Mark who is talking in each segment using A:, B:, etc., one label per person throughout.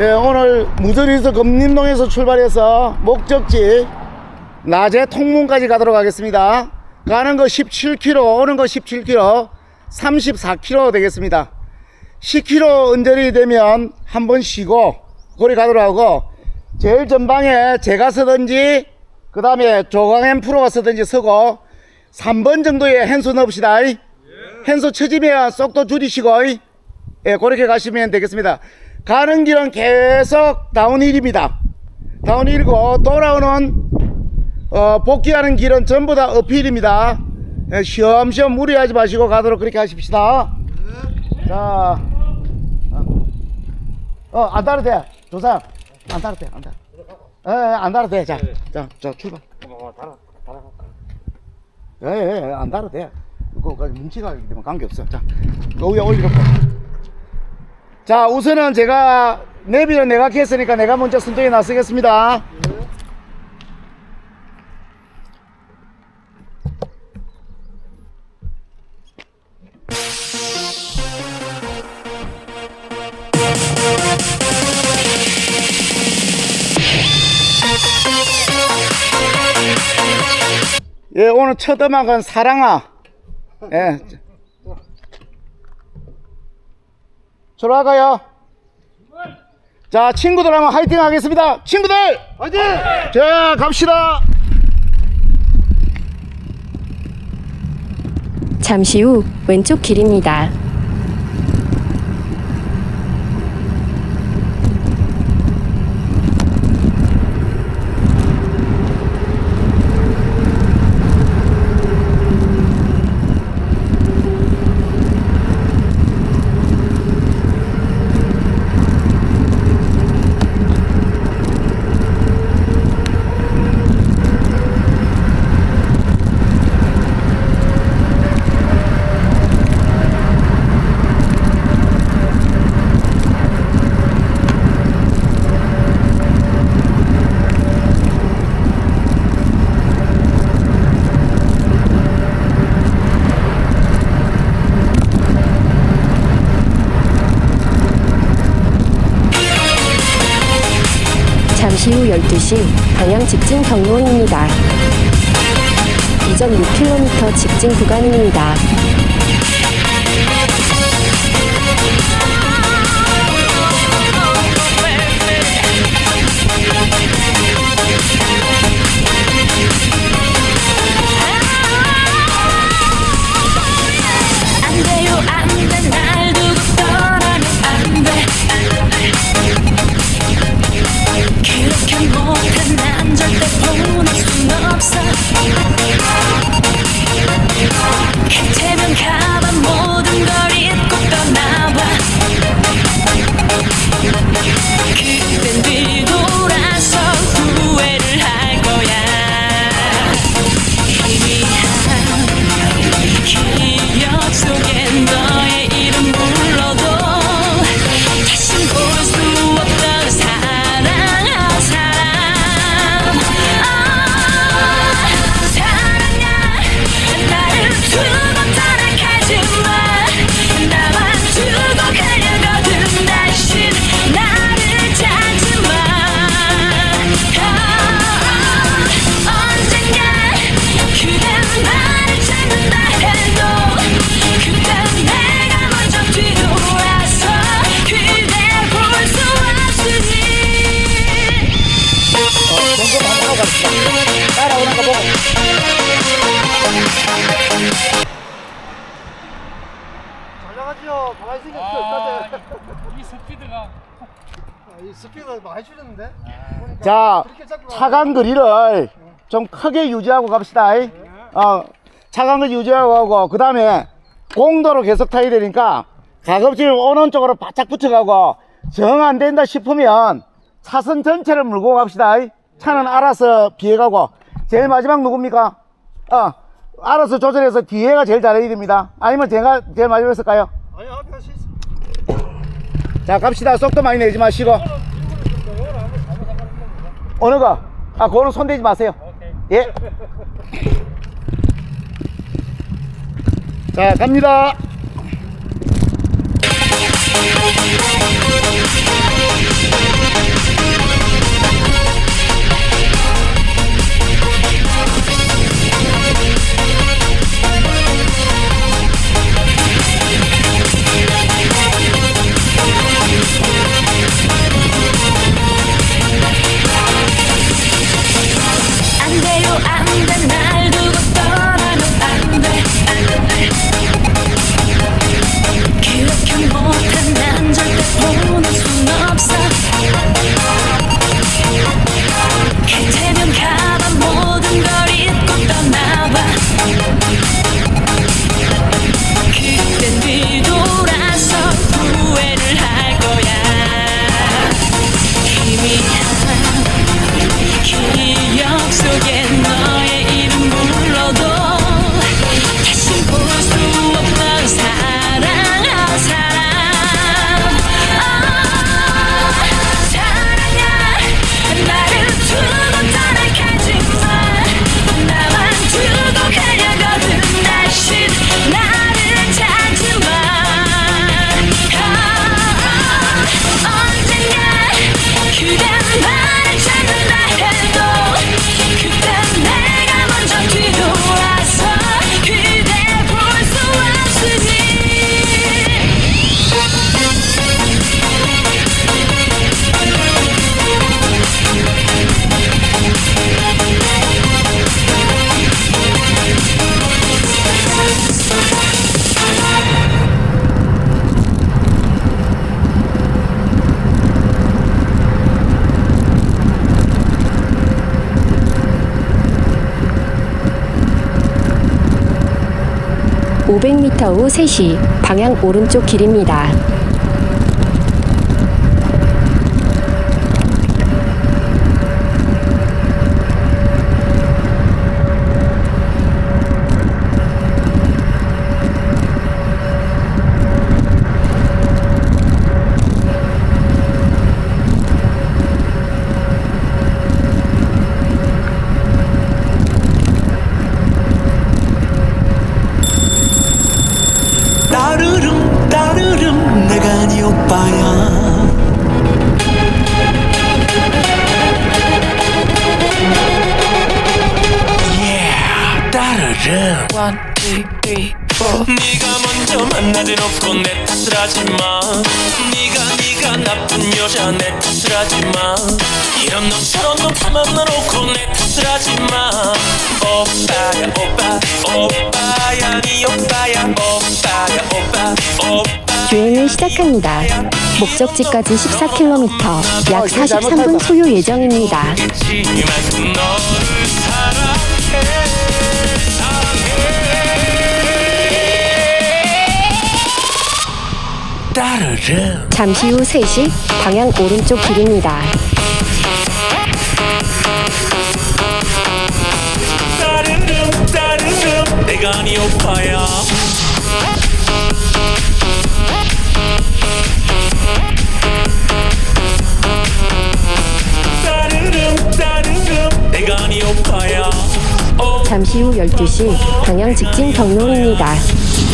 A: 예, 오늘 무전에서 금림동에서 출발해서 목적지 낮에 통문까지 가도록 하겠습니다. 가는 거 17km, 오는 거 17km, 34km 되겠습니다. 10km 언저리 되면 한 번 쉬고 거리 가도록 하고 제일 전방에 제가 서든지 그 다음에 조강현 프로가 서든지 서고 3번 정도의 헨소 넣읍시다. 헨소 쳐지면 속도 줄이시고 예, 그렇게 가시면 되겠습니다. 가는 길은 계속 다운힐입니다. 다운힐이고 돌아오는 어, 복귀하는 길은 전부 다 어필입니다. 예, 쉬엄쉬엄 무리하지 마시고 가도록 그렇게 하십시다. 자, 어, 안 따라도 돼. 조상, 안 따라도 돼, 안 따라. 예, 예, 안 따라도 돼. 자, 자, 자, 출발. 예, 예, 예, 안 따라도 돼. 그거 뭉치가 때문에 관계없어. 자, 그 위에 올리고. 자, 우선은 제가 내비는 내가 했으니까 내가 먼저 선정에 나서겠습니다. 예, 오늘 첫 음악은 사랑아. 예. 들어가요. 자, 친구들 한번 화이팅 하겠습니다. 친구들! 화이팅! 자, 갑시다.
B: 잠시 후 왼쪽 길입니다. 잠시 후 12시 방향 직진 경로입니다. 이전 6km 직진 구간입니다.
C: 스피드
D: 많이 줄였는데? 보니까
A: 자,
D: 그렇게 잡고
A: 차간 거리를 좀 크게 유지하고 갑시다. 어, 차간 거리 유지하고 하고, 그 다음에 공도로 계속 타야 되니까 가급적 오는 쪽으로 바짝 붙여가고 정 안 된다 싶으면 차선 전체를 물고 갑시다. 차는 알아서 비해가고. 제일 마지막 누굽니까? 어, 알아서 조절해서 뒤에가 제일 잘해야 됩니다. 아니면 제가 제일 마지막에 쓸까요?
D: 아니 앞에 할수 있어.
A: 자, 갑시다. 속도 많이 내지 마시고. 어느 거? 아, 그거는 손대지 마세요. 예. 자, 갑니다.
E: 500m 후 3시 방향 오른쪽 길입니다.
C: 하지마 이런 놈처럼 놈 가만 놔놓고 내 탓을 하지마 오빠야 오빠 오빠야 네 오빠야 오빠야 오빠 오빠
E: 주행을 시작합니다. 목적지까지 14km, 약 43분 소요 예정입니다.
C: 있지만 너 따르릉.
E: 잠시 후 3시 방향 오른쪽 길입니다.
C: 따르릉 따르릉. 내가 네 오빠야. 따르릉 따르릉. 내가 네 오빠야. 오
E: 잠시 후 12시 방향 직진 경로입니다.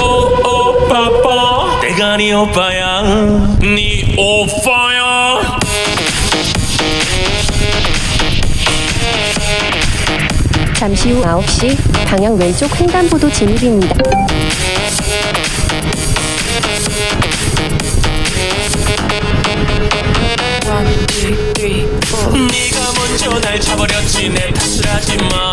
C: 오 오빠빠 내가 네 오빠야 네 오빠야
E: 잠시 후 9시 방향 왼쪽 횡단보도 진입입니다.
C: 네가 먼저 날 잡아렸지 내 탓을 하지마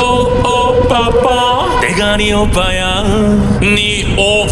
C: 오빠빠 내가 네 오빠야 오